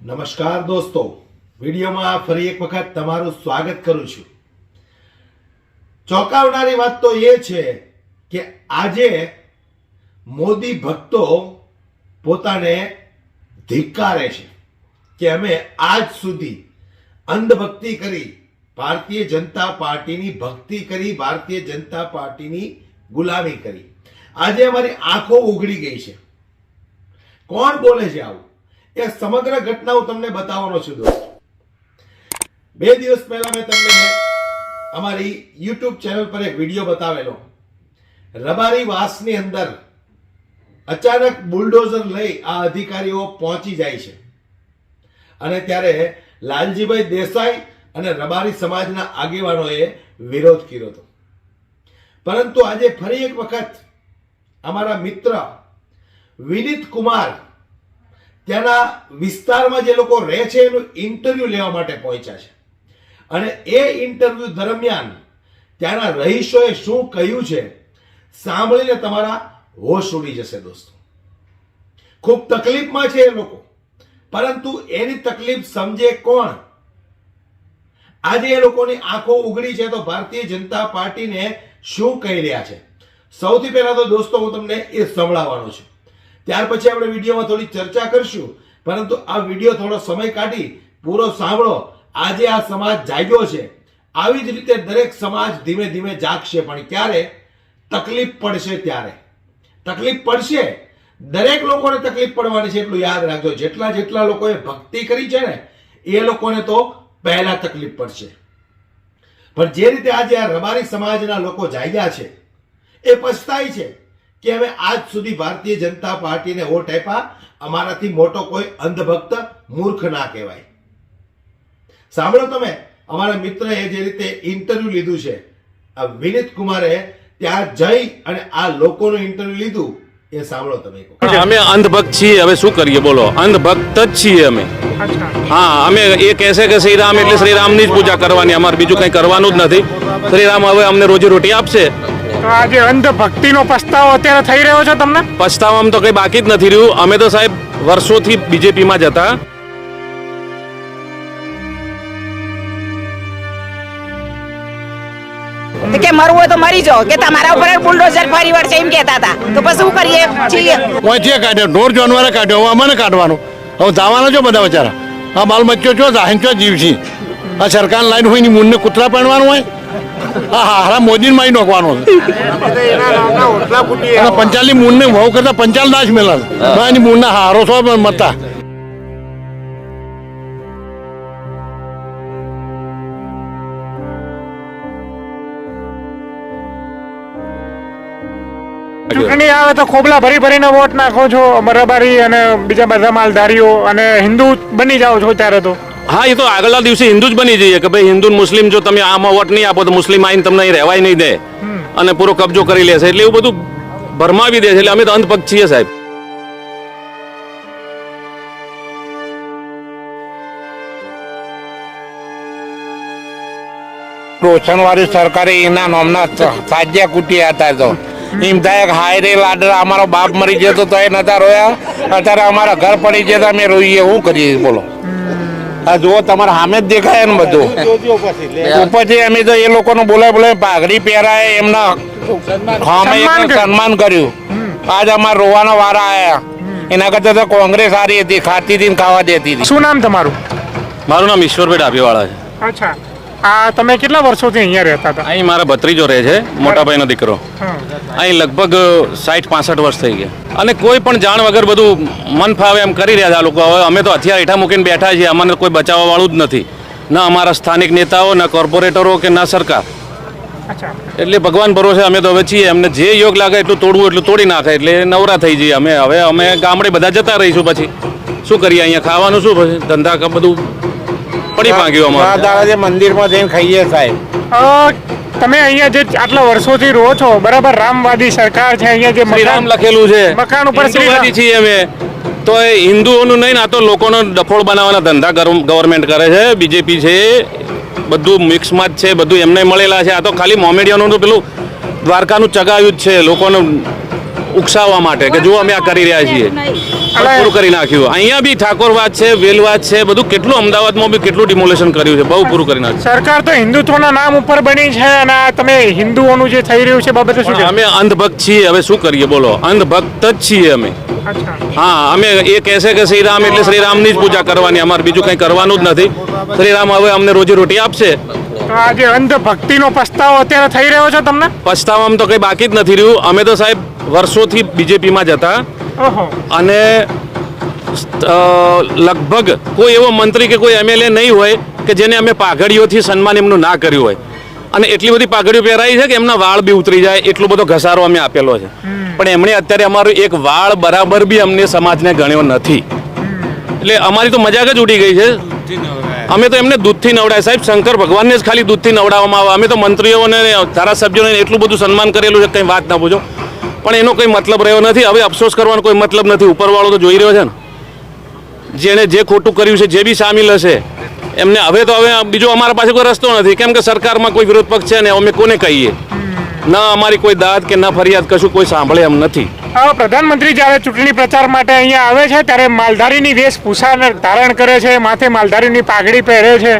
નમસ્કાર દોસ્તો. વિડીયોમાં ફરી એક વખત તમારું સ્વાગત કરું છું. ચોંકાવનારી વાત તો એ છે કે આજે મોદી ભક્તો પોતાને ધિક્કારે છે કે અમે આજ સુધી અંધભક્તિ કરી ભારતીય જનતા પાર્ટીની ભક્તિ કરી, ભારતીય જનતા પાર્ટીની ગુલામી કરી. આજે અમારી આંખો ઉઘડી ગઈ છે. કોણ બોલે છે આવું? એ સમગ્ર ઘટના હું તમને બતાવવાનો છું દોસ્તો. બે દિવસ પહેલા મેં તમને અમારી યુટ્યુબ ચેનલ પર એક વીડિયો બતાવેલો. રબારી વાસની અંદર અચાનક બુલડોઝર લઈ આ અધિકારીઓ પહોંચી જાય છે. અને ત્યારે લાલજીભાઈ દેસાઈ અને રબારી સમાજના આગેવાનોએ વિરોધ કર્યો હતો. પરંતુ આજે ફરી એક વખત અમારા મિત્ર વિનીત કુમાર ત્યાંના વિસ્તારમાં જે લોકો રહે છે, એનું ઇન્ટરવ્યુ લેવા માટે પહોંચ્યા છે. અને એ ઇન્ટરવ્યુ દરમિયાન ત્યાંના રહીશોએ શું કહ્યું છે, સાંભળીને તમારા હોશ ઉડી જશે દોસ્તો. ખૂબ તકલીફમાં છે એ લોકો, પરંતુ એની તકલીફ સમજે કોણ? આજે એ લોકોની આંખો ઉઘડી છે તો ભારતીય જનતા પાર્ટીને શું કહી રહ્યા છે? સૌથી પહેલા તો દોસ્તો હું તમને એ સંભળાવવાનો છું. ત્યાર પછી આપણે વિડીયોમાં થોડી ચર્ચા કરશું. પરંતુ આ વીડિયો થોડો સમય કાઢી પૂરો સાંભળો. આજે આ સમાજ જાગ્યો છે. આવી જ રીતે દરેક સમાજ ધીમે ધીમે જાગશે, પણ ક્યારે? તકલીફ પડશે ત્યારે. તકલીફ પડશે. દરેક લોકોને તકલીફ પડવાની છે એટલું યાદ રાખજો. જેટલા જેટલા લોકોએ ભક્તિ કરી છે ને, એ લોકોને તો પહેલા તકલીફ પડશે. પણ જે રીતે આજે આ રબારી સમાજના લોકો જાગ્યા છે, એ પછતાય છે. કે અમે આજ સુધી ભારતીય જનતા પાર્ટીને વોટ આપ્યા, અમારાથી મોટો કોઈ અંધભક્ત મૂર્ખ ના કહેવાય. સાંભળો તમે, અમારા મિત્રએ જે રીતે ઇન્ટરવ્યુ લીધું છે વિનીત કુમારે ત્યાં જઈ અને આ લોકોનું ઇન્ટરવ્યુ લીધું, એ સાંભળો તમે અમે અંધભક્ત છીએ, હવે શું કરીએ, બોલો. અંધભક્ત જ છીએ અમે. હા, અમે એ કહેશે કે શ્રી રામ એટલે શ્રી રામની જ પૂજા કરવાની, અમારે બીજું કંઈ કરવાનું જ નથી. શ્રી રામ હવે અમને રોજી રોટી આપશે. તો આ જે અંધ ભક્તિનો પસ્તાવો અત્યારે થઈ રહ્યો છે તમને? પછતાવામાં તો કઈ બાકી જ નથી રહ્યું. અમે તો સાહેબ વર્ષોથી બીજેપીમાં જ હતા. કે મરવું હોય તો મરી જાઓ. કે તમારા ઉપર બુલડોઝર ફરી વળશે એમ કહેતા હતા. તો પછી શું કરીએ? છીએ. ઓયથી કાઢ્યો? ઢોર જાનવરે કાઢ્યો? હવે અમને કાઢવાનું. હવે દાવાના છો બધા બચારા? આ માલ મચ્યો છો જાહેર છો જીવછી આ સરકાર લાઈન હોયની મૂળને કૂતરા પહેરવાનું હોય? આ હારા મોદીને મારી નાખવાનો છે. અને પંચાલની મૂનને વહુ કરતા પંચાલ દાસ મેલા છે એની મૂનના હારો છો પણ મતા ચૂંટણી આવે તો ખોબલા ભરી ભરીને વોટ નાખો છો બરાબરી અને બીજા બધા માલધારીઓ અને હિન્દુ બની જાઓ છો ત્યારે તો. હા એ તો આગળના દિવસે હિન્દુ જ બની જઈએ કે ભાઈ હિન્દુ મુસ્લિમ જો તમે આમાં વોટ નહીં આપો તો મુસ્લિમ આઈને તમને અહીં રહેવાય નહીં દે. અને પૂરો કબજો કરી લેશે. એટલે એવું બધું ભરમાવી દે છે એટલે અમે તો અંધભક્ત છીએ સાહેબ. રોશનવાળી સરકારે એના નામના સાજ્યા કુટિયા હતા તો. એમ થાય હાય રે લાડરા અમારો બાપ મરી જતો તો એ નતા રોયા. અત્યારે અમારા ઘર પડી જતા અમે રોઈએ. શું કરીએ? બોલો. આ જુઓ તમારા સામે જ દેખાય ને બધું. ઉપરથી અમે તો એ લોકોનું બોલાય બોલાય પાઘડી પહેરાય એમના સન્માન. કર્યું. સન્માન કર્યું. આજ અમારા રોવાના વારા આવ્યા એના કરતા તો કોંગ્રેસ સારી હતી ખાતી હતી ને ખાવા દેતી હતી. શું નામ તમારું? મારું નામ ઈશ્વરભાઈ ડાભીવાળા છે. અચ્છા. આ તમે કેટલા વર્ષોથી અહીંયા રહેતા હતા? અહીં મારા ભત્રીજો રહે છે મોટા ભાઈનો દીકરો અહીં લગભગ સાઠ પાસઠ વર્ષ થઈ ગયા. અને કોઈ પણ જાણ વગર બધું મન ફાવે એમ કરી રહ્યા છે આ લોકો. હવે અમે તો હથિયાર હેઠા મૂકીને બેઠા છીએ અમને કોઈ બચાવવા વાળું જ નથી. ના અમારા સ્થાનિક નેતાઓ ના કોર્પોરેટરો કે ના સરકાર. એટલે ભગવાન ભરોસે અમે તો હવે છીએ. અમને જે યોગ લાગે એટલું તોડવું એટલું તોડી નાખે. એટલે નવરા થઈ જઈએ અમે. હવે અમે ગામડે બધા જતા રહીશું પછી. શું કરીએ અહીંયા? ખાવાનું શું પછી? ધંધા બધું પડી ભાંગ્યું આ અમારે દાડા મંદિરમાં જઈને ખાઈએ સાહેબ. તમે અહીંયા જે આટલા વર્ષોથી રહો છો બરાબર રામવાદી સરકાર છે અહીંયા જે રામ લખેલું છે. મકાન ઉપર શ્રીવાદી છીએ અમે. તો એ હિન્દુઓનું નહીં ને આ તો લોકોનો ડફોળ બનાવવાના ધંધા ગવર્મેન્ટ કરે છે બીજેપી છે બધું મિક્સમાં જ છે બધું એમને મળેલા છે. આ તો ખાલી મોમેડિયાનું પેલું દ્વારકાનું ચગાવ્યું જ છે લોકોનું ઉકસાવવા માટે કે જો અમે આ કરી રહ્યા છીએ. પૂરું કરી નાખ્યું. અહીંયા બી ઠાકોરવાદ છે વેલવાદ છે બધું કેટલું અમદાવાદમાં બી કેટલું ડિમોલેશન કર્યું છે બહુ પૂરું કરી નાખ્યું. સરકાર તો હિન્દુત્વના નામ ઉપર બની છે અને તમે હિન્દુઓનું જે થઈ રહ્યું છે બાબતે શું અમે અંધભક્ત છીએ હવે શું કરીએ બોલો? અંધભક્ત જ છીએ અમે. હા અમે એ કહેશે કે શ્રી રામ એટલે શ્રી રામની જ પૂજા કરવાની અમારે બીજું કંઈ કરવાનું જ નથી. શ્રી રામ હવે અમને રોજી રોટી આપશે. આજે આ અંધ ભક્તિનો પસ્તાવો અત્યારે થઈ રહ્યો છે તમને? પછતાવામાં તો કંઈ બાકી જ નથી રહ્યું. અમે તો સાહેબ વર્ષોથી બીજેપીમાં જ હતા. અને લગભગ કોઈ એવો મંત્રી કે કોઈ એમએલએ નહીં હોય કે જેને અમે પાઘડીઓથી સન્માન એમનું ના કર્યું હોય. અને એટલી બધી પાઘડીઓ પહેરાઈ છે કે એમના વાળ બી ઉતરી જાય એટલો બધો ઘસારો અમે આપેલો છે. પણ એમણે અત્યારે અમારું એક વાળ બરાબર બી અમને સમાજને ગણ્યો નથી. એટલે અમારી તો મજાક જ ઉડી ગઈ છે. અમે તો એમને દૂધથી નવડાય. સાહેબ શંકર ભગવાનને જ ખાલી દૂધથી નવડાવવામાં આવે. અમે તો મંત્રીઓને ધારાસભ્યોને એટલું બધું સન્માન કરેલું છે કંઈ વાત ના પૂછો. પણ એનો કોઈ મતલબ રહ્યો નથી. હવે અફસોસ કરવાનો કોઈ મતલબ નથી. ઉપરવાળો તો જોઈ રહ્યો છે ને? જેણે જે ખોટું કર્યું છે, જે બી સામેલ હશે, એમને હવે તો હવે બીજો અમારા પાસે કોઈ રસ્તો નથી. કેમ કે સરકારમાં કોઈ વિરોધ પક્ષ છે ને, અમે કોને કહીએ? ના અમારી કોઈ દાદ કે ના ફરિયાદ કશું કોઈ સાંભળે એમ નથી. પ્રધાનમંત્રી જ્યારે ચૂંટણી પ્રચાર માટે અહીંયા આવે છે, ત્યારે માલધારીની વેશભૂષા ધારણ કરે છે, માથે માલધારીની પાઘડી પહેરે છે.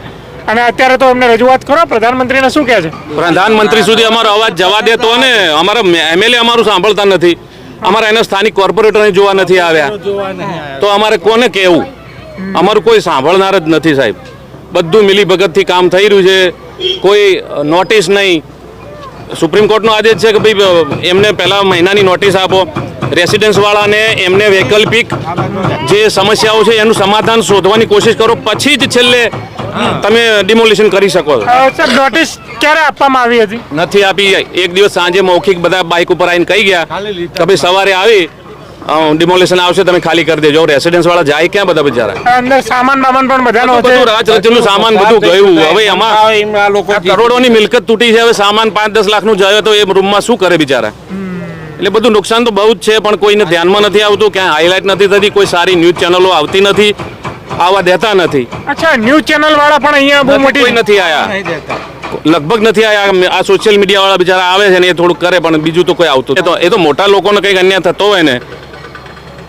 અને અત્યારે તો અમને રજૂઆત કરો, પ્રધાનમંત્રીને શું કહે છે? પ્રધાનમંત્રી સુધી અમારો અવાજ જવા દેતો ને અમારા એમએલએ અમારું સાંભળતા નથી. અમારા એના સ્થાનિક કોર્પોરેટરને જોવા નથી આવ્યા. તો અમારે કોને કહેવું? અમારું કોઈ સાંભળનાર જ નથી સાહેબ. બધું મિલીભગતથી કામ થઈ રહ્યું છે. કોઈ નોટિસ નહીં. સુપ્રીમ કોર્ટનો આદેશ છે કે ભાઈ એમને પહેલા મહિનાની નોટિસ આપો. રેસિડન્સવાળાને એમને વૈકલ્પિક જે સમસ્યાઓ છે એનું સમાધાન શોધવાની કોશિશ કરો. પછી જ છેલ્લે તમે ડિમોલિશન કરી શકો છો. નોટિસ ક્યારે આપવામાં આવી હતી? નથી આપી. એક દિવસ સાંજે મૌખિક બધા બાઇક ઉપર આવીને કહી ગયા કે ભાઈ સવારે આવી ડિમોલેશન આવશે તમે ખાલી કરી દેજો. રેસિડન્સ વાળા જાય ક્યાં બધા બિચારા? અંદર સામાન બામાન પણ બધાનો નો બધું રાજ રચનું સામાન બધું ગયું. હવે એમાં આ લોકો કરોડોની મિલકત તૂટી છે. હવે સામાન પાંચ દસ લાખનું જાય તો એ રૂમમાં શું કરે બિચારા? એટલે બધું નુકસાન તો બહુ જ છે પણ કોઈને ધ્યાનમાં નથી આવતું ક્યાંય હાઇલાઇટ નથી થતી કોઈ સારી ન્યૂઝ ચેનલો આવતી નથી આવવા દેતા નથી. અચ્છા ન્યૂઝ ચેનલ વાળા પણ અહીંયા બહુ મોટી કોઈ નથી આયા. લગભગ નથી આયા આ સોશિયલ મીડિયા વાળા બિચારા આવે છે ને એ થોડુંક કરે પણ બીજું તો કોઈ આવતું એ તો એ તો મોટા લોકોને કંઈક અન્યાય થતો હોય ને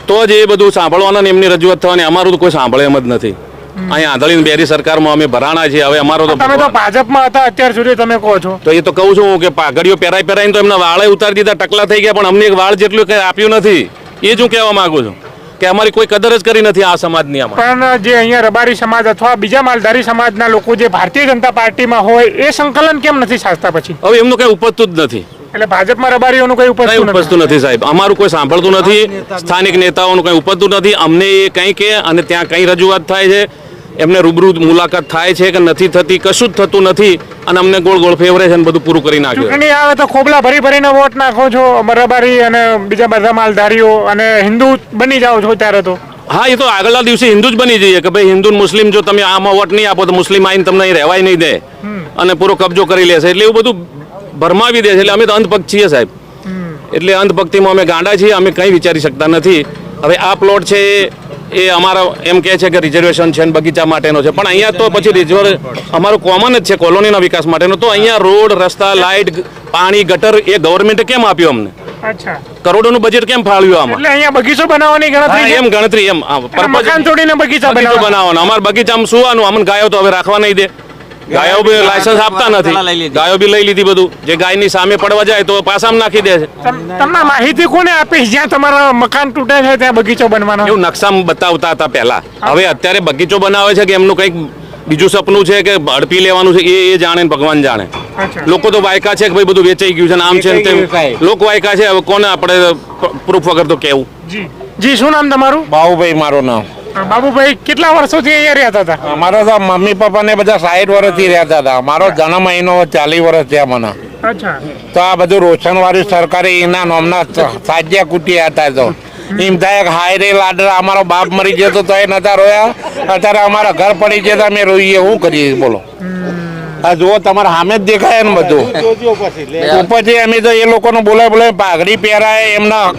તો જ એ બધું સાંભળવાના ને એમની રજૂઆત થવાની અમારું તો કોઈ સાંભળે એમ જ નથી. અહીંયા આંધળીની બેરી સરકારમાં અમે ભરાણા છીએ. હવે અમારો તો તમે તો ભાજપમાં હતા અત્યાર સુધી તમે કહો છો. તો એ તો કહું છું કે પાઘડીઓ પહેરાઈ પહેરાઈને તો એમના વાળે ઉતારી દીધા ટકલા થઈ ગયા પણ અમને એક વાળ જેટલું કંઈ આપ્યું નથી. એ જ હું કહેવા માંગુ છું કે અમારી કોઈ કદર જ કરી નથી આ સમાજની પણ જે અહીંયા રબારી સમાજ અથવા બીજા માલધારી સમાજના લોકો જે ભારતીય જનતા પાર્ટીમાં હોય એ સંકલન કેમ નથી સાચતા પછી? હવે એમનું કંઈ ઉપજતું જ નથી. એટલે ભાજપમાં રબારીઓનું કઈ કઈ ઉપજતું નથી? ઉપજતું નથી સાહેબ. અમારું કોઈ સાંભળતું નથી. સ્થાનિક નેતાઓનું કઈ ઉપજતું નથી. અમને એ કંઈ કે અને ત્યાં કઈ રજૂઆત થાય છે. એમને રૂબરૂ મુલાકાત થાય છે કે નથી થતી કશું જ થતું નથી. અને અમને ગોળ ગોળ ફેવરે છે અને બધું પૂરું કરી નાખ્યું ચૂંટણી આવે તો ખોબલા ભરી ભરીને વોટ નાખો છો રબારી અને બીજા બધા માલધારીઓ અને હિન્દુ બની જાઓ છો ત્યારે તો? હા એ તો આગળના દિવસે હિન્દુ જ બની જઈએ કે ભાઈ હિન્દુ મુસ્લિમ જો તમે આમાં વોટ નહીં આપો તો મુસ્લિમ આઈને તમને અહીં રહેવાય નહીં દે. અને પૂરો કબજો કરી લેશે. એટલે એવું બધું ભરમાવી દે છે. એટલે અમે તો અંધભક્ત છીએ સાહેબ. એટલે અંધભક્તિમાં અમે ગાંડા છીએ અમે કંઈ વિચારી શકતા નથી. હવે આ પ્લોટ છે એ- અમારા એમ કહે છે કે રિઝર્વેશન છે બગીચા માટેનો છે. પણ અહીંયા તો પછી રિઝર્વ અમારું કોમન જ છે કોલોનીના વિકાસ માટેનો. તો અહીંયા રોડ રસ્તા લાઇટ પાણી ગટર એ ગવર્મેન્ટે કેમ આપ્યું અમને? કરોડોનું બજેટ કેમ ફાળવ્યું આમાં? એટલે અહીંયા બગીચો બનાવવાની ગણતરી એમ ગણતરી એમ મકાન તોડીને બગીચા બગીચો બનાવવા બનાવવાનો. અમાર બગીચામાં સુવાનું અમને ગાયો તો હવે રાખવા નહીં દે. ગાયો બી લાયસન્સ આપતા નથી. ગાયો બી લઈ લીધી બધું. જે ગાયની સામે પડવા જાય તો પાસામ નાખી દે છે. તમને માહિતી કોને આપી જ્યાં તમારા મકાન તૂટે છે ત્યાં બગીચો બનવાનો. એવું નકશામાં બતાવતા હતા પહેલા. હવે અત્યારે બગીચો બનાવે છે કે એમનું કંઈક બીજું સપનું છે કે હડપી લેવાનું છે એ એ જાણે ને ભગવાન જાણે. લોકો તો વાયકા છે કે ભાઈ બધું વેચાઈ ગયું છે ને આમ છે તેમ. લોકો લોક વાયકા છે હવે કોને આપણે પ્રૂફ વગર તો કેવું? જી. જી શું નામ તમારું? બાહુભાઈ મારું નામ. બાબુભાઈ કેટલા વર્ષોથી અહીંયા રહેતા હતા અમારા તો મમ્મી પપ્પાને બધા સાઠ વર્ષથી રહેતા હતા અમારો જન્મ અહીંનો ચાલીસ વર્ષ થયા મને. તો આ બધું રોશનવાળી સરકારે એના નોમના સાજ્યા કુટી હતા તો. એમ થાય હાય રે લાડરા અમારો બાપ મરી જતો તો એ નતા રોયા. અત્યારે અમારા ઘર પડી જતા અમે રોઈએ. શું કરીએ? બોલો. આ જુઓ તમારા સામે જ દેખાય ને બધું. ઉપરથી અમે તો એ લોકોને બોલાય બોલાય પાઘડી પહેરાય એમના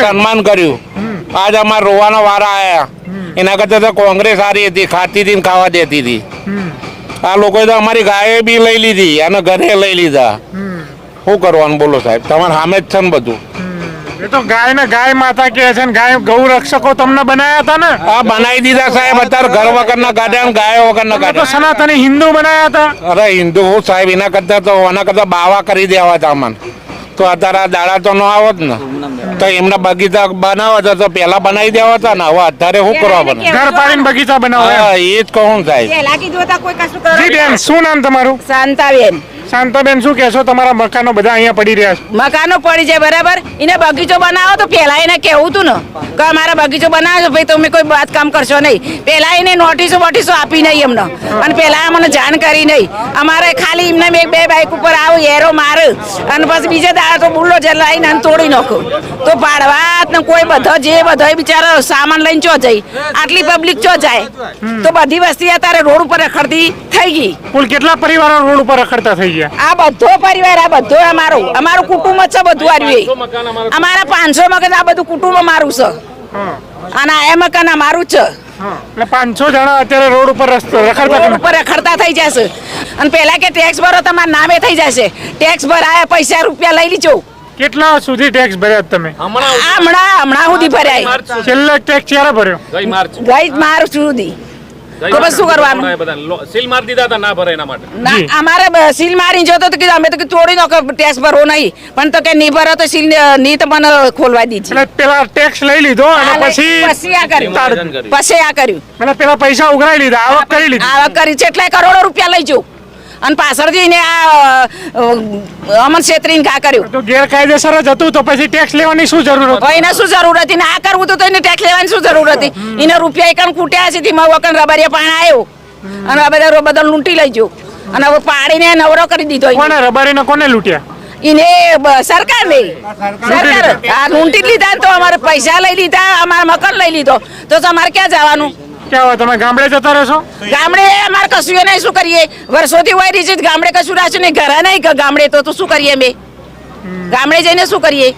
સન્માન કર્યું. આજ અમારે રોવાના વારા આવ્યા એના કરતા તો કોંગ્રેસ સારી હતી ખાતી હતી ખાવા દેતી હતી આ લોકોએ તો અમારી ગાય બી લઈ લીધી અને ઘરે લઈ લીધા શું કરવાનું બોલો સાહેબ તમારે સામે જ છે ને બધું એ તો ગાય ને ગાય માતા કે છે ને ગાય ગૌ રક્ષકો તમને બનાયા હતા ને આ બનાવી દીધા સાહેબ અત્યારે ઘર વગરના ગાડ્યા ને ગાય વગર ના ગાડ્યા સનાતની હિન્દુ બનાયા હતા અરે હિન્દુ હું સાહેબ એના કરતા તો એના કરતા બાવા કરી દેવા હતા અમને તો અત્યારે આ દાડા તો ન આવત ને. તો એમના બગીચા બનાવવા હતા તો પેલા બનાવી દેવા હતા ને હવે અત્યારે શું કરવા બને ઘર પાડીને બગીચા બનાવો એમ. હા એ જ કહું સાહેબ. શું નામ તમારું? શાંતાબેન. શાંતાબેન શું કહેશો? તમારા મકાનો બધા અહીંયા પડી રહ્યા છે. મકાનો પડી જાય બરાબર? એને બગીચો બનાવો તો પહેલાં એને કેવું તું ને. કે અમારા બગીચો બનાવો ભાઈ તમે કોઈ વાત કામ કરશો નહીં. પહેલાં એને નોટિસો બોટિસો આપી નહીં એમને. અને પહેલાં અમને જાણ કરી નહીં. અમારે ખાલી એમને એક બે બાઇક ઉપર આવો એરો માર. અને પછી બીજા દાડા તો બુલ્લો જે લાવીને અને તોડી નાખો. તો પાડવા ને કોઈ બધો જે બધો બિચારો સામાન લઈને ચો જાય. આટલી પબ્લિક ચો જાય? તો બધી વસ્તી અત્યારે રોડ ઉપર રખડતી થઈ ગઈ. કુલ કેટલા પરિવારો રોડ ઉપર રખડતા થઈ ગયા? આ બધો પરિવાર આ બધો અમારો અમારું કુટુંબ જ છે બધું આવ્યું અમારા પાંચસો મકાન આ બધું કુટુંબ અમારું છે. અને આ મકાન અમારું જ છે. એટલે પાંચસો જણા અત્યારે રોડ ઉપર રસ્તો રખડતા રોડ ઉપર રખડતા થઈ જશે. અને પેલા કે ટેક્સ ભરો તમારા નામે થઈ જશે. ટેક્સ ભરાયા પૈસા રૂપિયા લઈ લીજો. કેટલા સુધી ટેક્સ ભર્યા તમે? હમણાં હમણાં સુધી ભર્યા છેલ્લે ટેક્સ ક્યારે ભર્યો? ગઈ માર્ચ સુધી. તો પછી શું કરવાનું? સીલ મારી દીધા હતા ના ભરે એના માટે. અમારે સીલ મારી જોતો તો કીધું અમે તો કે તોડી નાખો ટેક્સ ભરવો નહીં. પણ તો કે નહીં ભરો તો સીલ નહીં તો મને ખોલવા દીધી એટલે પેલા ટેક્સ લઈ લીધો અને પછી પછી આ કર્યું. કર્યું. પછી આ કર્યું. એટલે પેલા પૈસા ઉઘરાઈ લીધા આવક કરી લીધી. આવક કરી છે એટલે કરોડો રૂપિયા લઈ જવું અને પાછળથી એને આ અમન છેતરીને ઘા કર્યું? તો ગેરકાયદેસર જ હતું તો પછી ટેક્સ લેવાની શું જરૂર હતી? એને શું જરૂર હતી? ને આ કરવું તો એને ટેક્સ લેવાની શું જરૂર હતી? એને રૂપિયા એકણ કૂટ્યા છે તેમાં વકન રબરિયા પાણી આવ્યો અને આ બધા બધા લૂંટી લઈ ગયો. અને હવે પાડીને નવરો કરી દીધો. કોને રબારીને કોને લૂંટ્યા? એને સરકાર ને સરકાર. આ લૂંટી લીધા તો અમારે પૈસા લઈ લીધા અમારા મકાન લઈ લીધો. તો તમારે ક્યાં જવાનું? ક્યાં હોય? તમે ગામડે જતા રહેશો? ગામડે અમારે કશું નહીં શું કરીએ? વર્ષોથી હોય રહી છે ગામડે કશું રાખ્યું નહીં ઘરે નહીં ગામડે તો તો શું કરીએ અમે? ગામડે જઈને શું કરીએ?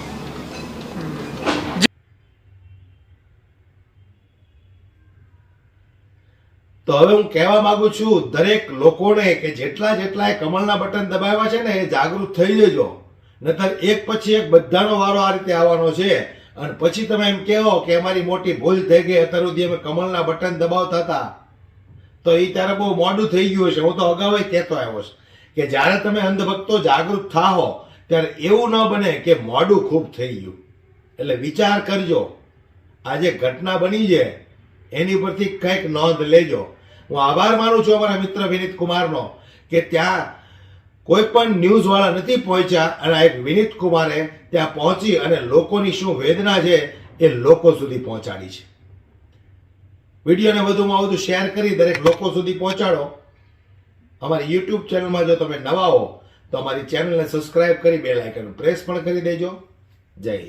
તો હવે હું કહેવા માંગુ છું દરેક લોકોને કે જેટલા જેટલા કમળના બટન દબાવ્યા છે ને એ જાગૃત થઈ જજો. નતર એક પછી એક બધાનો વારો આ રીતે આવવાનો છે. અને પછી તમે એમ કહો કે અમારી મોટી ભૂલ થઈ ગઈ, અત્યાર સુધી અમે કમળના બટન દબાવતા હતા. તો એ ત્યારે બહુ મોડું થઈ ગયું છે હું તો અગાઉ કહેતો આવ્યો છું કે જ્યારે તમે અંધભક્તો જાગૃત થાઓ ત્યારે એવું ન બને કે મોડું ખૂબ થઈ ગયું. એટલે વિચાર કરજો આ જે ઘટના બની છે, એની પરથી કંઈક નોંધ લેજો. હું આભાર માનું છું અમારા મિત્ર વિનીત કુમારનો કે ત્યાં કોઈ પણ ન્યૂઝ વાળા નથી પહોંચ્યા અને આ એક વિનીત કુમારે ત્યાં પહોંચી અને લોકોની શું વેદના છે એ લોકો સુધી પહોંચાડી છે. વિડીયોને વધુમાં વધુ શેર કરી દરેક લોકો સુધી પહોંચાડો. અમારી યુટ્યુબ ચેનલમાં જો તમે નવા હો, તો અમારી ચેનલને સબસ્ક્રાઇબ કરી બે લાઇકન પ્રેસ પણ કરી દેજો. જય